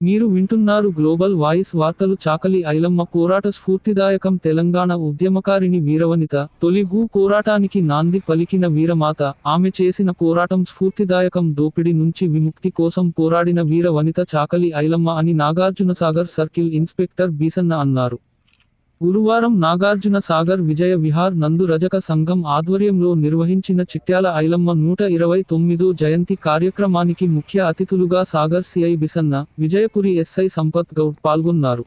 మీరు వింటున్నారు global voice వార్తలు చాకలి ఐలమ్మ పోరాట స్ఫూర్తిదాయకం తెలంగాణ ఉద్యమకారిణి వీరవనిత తొలి భూ పోరాటానికి నాంది పలికిన వీరమాత ఆమె చేసిన పోరాటం స్ఫూర్తిదాయకం దోపిడి నుంచి విముక్తి కోసం పోరాడిన వీరవనిత చాకలి ఐలమ్మ అని నాగార్జునసాగర్ సర్కిల్ ఇన్స్పెక్టర్ బీసన్న అన్నారు. గురువారం నాగార్జున సాగర్ విజయ విహార్ నందు రజక సంఘం ఆధ్వర్యంలో నిర్వహించిన చిట్యాల ఐలమ్మ నూట ఇరవై తొమ్మిదో జయంతి కార్యక్రమానికి ముఖ్య అతిథులుగా Sagar C I Bisanna Vijayapuri S I Sampath Goud పాల్గొన్నారు.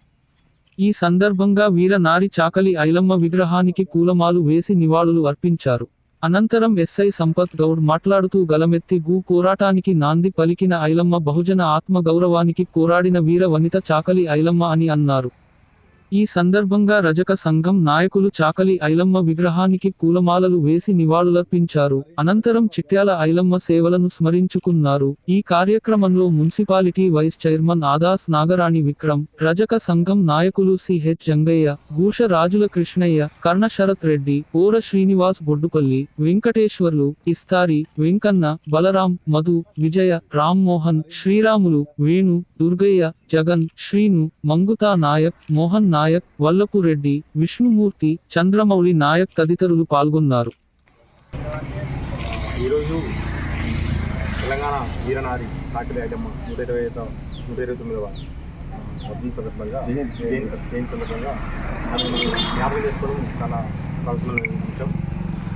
ఈ సందర్భంగా వీర నారి చాకలి ఐలమ్మ విగ్రహానికి పూలమాలు వేసి నివాళులు అర్పించారు. అనంతరం ఎస్ఐ సంపత్ గౌడ్ మాట్లాడుతూ గలమెత్తి భూ పోరాటానికి నాంది పలికిన ఐలమ్మ బహుజన ఆత్మ గౌరవానికి పోరాడిన వీర వనిత చాకలి ఐలమ్మ అని అన్నారు. ఈ సందర్భంగా రజక సంఘం నాయకులు చాకలి ఐలమ్మ విగ్రహానికి పూలమాలలు వేసి నివాళులర్పించారు. అనంతరం చిట్యాల ఐలమ్మ సేవలను స్మరించుకున్నారు. ఈ కార్యక్రమంలో municipality vice chairman Adas Nagarani Vikram Rajaka సంఘం నాయకులు సిహెచ్ జంగయ్య భూష రాజుల కృష్ణయ్య కర్ణ శరత్ రెడ్డి ఓర శ్రీనివాస్ బొడ్డుపల్లి వెంకటేశ్వర్లు ఇస్తారి వెంకన్న బలరాం మధు విజయ రామ్మోహన్ శ్రీరాములు వేణు దుర్గయ్య జగన్ శ్రీను మంగుతా నాయక్ మోహన్ నాయక్ వల్లపు రెడ్డి విష్ణుమూర్తి చంద్రమౌళి నాయక్ తదితరులు పాల్గొన్నారు. ఈరోజు తెలంగాణ వీరనారి కాకిరి ఐటమ్మ నూట ఇరవై నూట ఇరవై తొమ్మిదవ వర్ధన్ సందర్భంగా జయంతి సందర్భంగా జ్ఞాపకం చేసుకోవడం చాలా కావాల్సిన అంశం.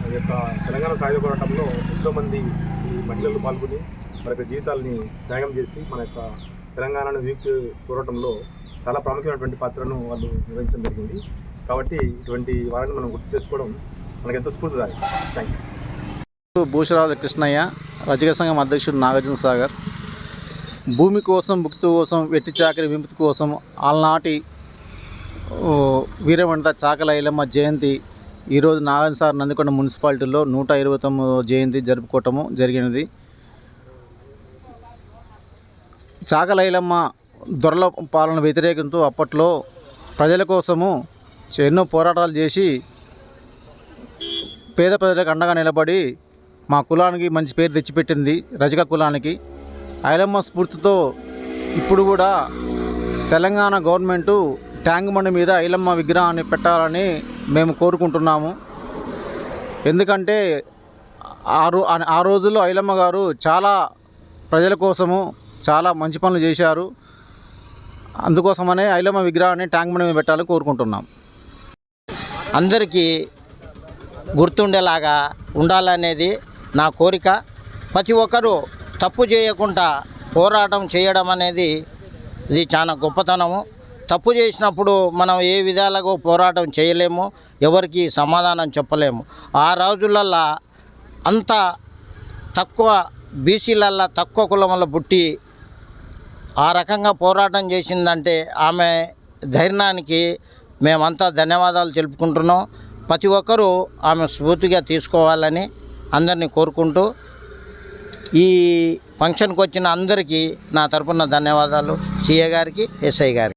ఈ యొక్క తెలంగాణ సాయుధ పోరాటంలో ఎంతో మంది ఈ మహిళలు పాల్గొని మన యొక్క జీవితాలని త్యాగం చేసి మన యొక్క తెలంగాణను వీక్ చూడటంలో చాలా ప్రాముఖ్యమైనటువంటి పాత్రను వాళ్ళు నిర్వహించడం జరిగింది. కాబట్టి ఇటువంటి వారిని మనం గుర్తు చేసుకోవడం మనకు ఎంతో స్ఫూర్తిదాయకం. థ్యాంక్ యూ భూషరాజు కృష్ణయ్య రజక సంఘం అధ్యక్షుడు నాగార్జున సాగర్. భూమి కోసం భుక్తి కోసం వెట్టి చాకరి విముక్తి కోసం ఆల్నాటి ఓ, వీరవంట చాకల ఐలమ్మ జయంతి ఈరోజు నాగార్జున సార్ నందికొండ మున్సిపాలిటీలో నూట ఇరవై తొమ్మిదో జయంతి జరుపుకోవటము జరిగినది. చాకల ఐలమ్మ దొరల పాలన వ్యతిరేకంతో అప్పట్లో ప్రజల కోసము ఎన్నో పోరాటాలు చేసి పేద ప్రజలకు అండగా నిలబడి మా కులానికి మంచి పేరు తెచ్చిపెట్టింది రజక కులానికి. ఐలమ్మ స్ఫూర్తితో ఇప్పుడు కూడా తెలంగాణ గవర్నమెంటు ట్యాంక్ బండి మీద ఐలమ్మ విగ్రహాన్ని పెట్టాలని మేము కోరుకుంటున్నాము. ఎందుకంటే ఆ రో ఆ రోజుల్లో ఐలమ్మ గారు చాలా ప్రజల కోసము చాలా మంచి పనులు చేశారు. అందుకోసమనే ఐలమ్మ విగ్రహాన్ని ట్యాంక్ బండి మీద పెట్టాలని కోరుకుంటున్నాం. అందరికీ గుర్తుండేలాగా ఉండాలనేది నా కోరిక. ప్రతి ఒక్కరూ తప్పు చేయకుండా పోరాటం చేయడం అనేది ఇది చాలా గొప్పతనము. తప్పు చేసినప్పుడు మనం ఏ విధాలుగా పోరాటం చేయలేము ఎవరికి సమాధానం చెప్పలేము. ఆ రోజులల్లా అంత తక్కువ బీసీలల్లా తక్కువ కులంలో పుట్టి ఆ రకంగా పోరాటం చేసిందంటే ఆమె ధైర్యానికి మేమంతా ధన్యవాదాలు తెలుపుకుంటున్నాం. ప్రతి ఒక్కరూ ఆమె స్ఫూర్తిగా తీసుకోవాలని అందరినీ కోరుకుంటూ ఈ ఫంక్షన్కి వచ్చిన అందరికీ నా తరపున ధన్యవాదాలు. సిఏ గారికి ఎస్ఐ గారికి.